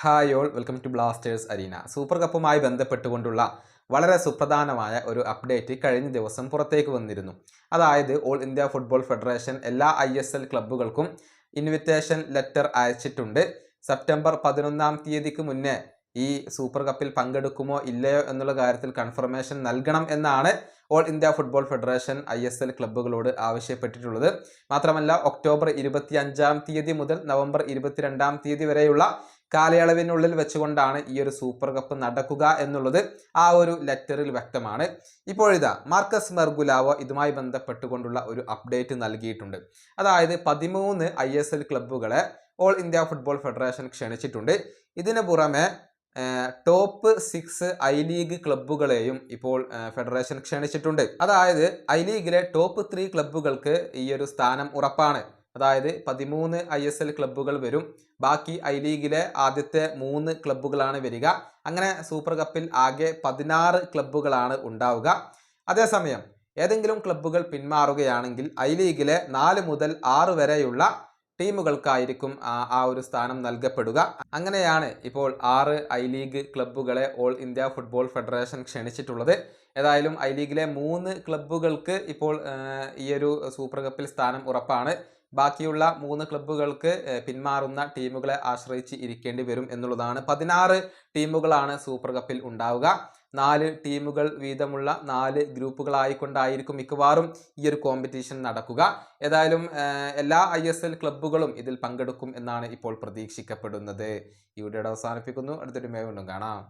Hi all welcome to Blasters arena super കപ്പുമായി ബന്ധപ്പെട്ടുകൊണ്ടുള്ള വളരെ സുപ്രധാനമായ ഒരു അപ്ഡേറ്റ് കഴിഞ്ഞ ദിവസം പുറത്തേക്ക് വന്നിരുന്നു. അതായത് ഓൾ ഇന്ത്യ ഫുട്ബോൾ ഫെഡറേഷൻ എല്ലാ ഐ ക്ലബ്ബുകൾക്കും ഇൻവിറ്റേഷൻ ലെറ്റർ അയച്ചിട്ടുണ്ട്. സെപ്റ്റംബർ പതിനൊന്നാം തീയതിക്ക് മുന്നേ ഈ സൂപ്പർ കപ്പിൽ പങ്കെടുക്കുമോ ഇല്ലയോ എന്നുള്ള കാര്യത്തിൽ കൺഫർമേഷൻ നൽകണം എന്നാണ് all India football federation I S L ക്ലബ്ബുകളോട് ആവശ്യപ്പെട്ടിട്ടുള്ളത്. മാത്രമല്ല ഒക്ടോബർ ഇരുപത്തി അഞ്ചാം തീയതി മുതൽ നവംബർ ഇരുപത്തിരണ്ടാം തീയതി വരെയുള്ള കാലയളവിനുള്ളിൽ വെച്ചുകൊണ്ടാണ് ഈ ഒരു സൂപ്പർ കപ്പ് നടക്കുക എന്നുള്ളത് ആ ഒരു ലെറ്ററിൽ വ്യക്തമാണ്. ഇപ്പോഴിതാ മാർക്കസ് മെർഗുലാവോ ഇതുമായി ബന്ധപ്പെട്ടുകൊണ്ടുള്ള ഒരു അപ്ഡേറ്റ് നൽകിയിട്ടുണ്ട്. അതായത് പതിമൂന്ന് ഐ എസ് എൽ ക്ലബ്ബുകളെ ഓൾ ഇന്ത്യ ഫുട്ബോൾ ഫെഡറേഷൻ ക്ഷണിച്ചിട്ടുണ്ട്. ഇതിനു പുറമെ ടോപ്പ് സിക്സ് ഐ ലീഗ് ക്ലബ്ബുകളെയും ഇപ്പോൾ ഫെഡറേഷൻ ക്ഷണിച്ചിട്ടുണ്ട്. അതായത് ഐ ലീഗിലെ ടോപ്പ് ത്രീ ക്ലബ്ബുകൾക്ക് ഈ ഒരു സ്ഥാനം ഉറപ്പാണ്. അതായത് പതിമൂന്ന് ഐ എസ് എൽ ക്ലബ്ബുകൾ വരും. ബാക്കി ഐ ലീഗിലെ ആദ്യത്തെ മൂന്ന് ക്ലബ്ബുകളാണ് വരിക. അങ്ങനെ സൂപ്പർ കപ്പിൽ ആകെ പതിനാറ് ക്ലബ്ബുകളാണ് ഉണ്ടാവുക. അതേസമയം ഏതെങ്കിലും ക്ലബ്ബുകൾ പിന്മാറുകയാണെങ്കിൽ ഐ ലീഗിലെ നാല് മുതൽ ആറ് വരെയുള്ള ടീമുകൾക്കായിരിക്കും ആ ഒരു സ്ഥാനം നൽകപ്പെടുക. അങ്ങനെയാണ് ഇപ്പോൾ ആറ് ഐ ലീഗ് ക്ലബ്ബുകളെ ഓൾ ഇന്ത്യ ഫുട്ബോൾ ഫെഡറേഷൻ ക്ഷണിച്ചിട്ടുള്ളത്. ഏതായാലും ഐ ലീഗിലെ മൂന്ന് ക്ലബ്ബുകൾക്ക് ഇപ്പോൾ ഈയൊരു സൂപ്പർ കപ്പിൽ സ്ഥാനം ഉറപ്പാണ്. ബാക്കിയുള്ള മൂന്ന് ക്ലബ്ബുകൾക്ക് പിന്മാറുന്ന ടീമുകളെ ആശ്രയിച്ച് ഇരിക്കേണ്ടി വരും എന്നുള്ളതാണ്. പതിനാറ് ടീമുകളാണ് സൂപ്പർ കപ്പിൽ ഉണ്ടാവുക. നാല് ടീമുകൾ വീതമുള്ള നാല് ഗ്രൂപ്പുകളായിക്കൊണ്ടായിരിക്കും മിക്കവാറും ഈ ഒരു കോമ്പറ്റീഷൻ നടക്കുക. ഏതായാലും എല്ലാ ഐ എസ് എൽ ക്ലബ്ബുകളും ഇതിൽ പങ്കെടുക്കും എന്നാണ് ഇപ്പോൾ പ്രതീക്ഷിക്കപ്പെടുന്നത്. ഈ വീഡിയോയുടെ അവസാനിപ്പിക്കുന്നു. അടുത്തൊരു മേ വീണ്ടും കാണാം.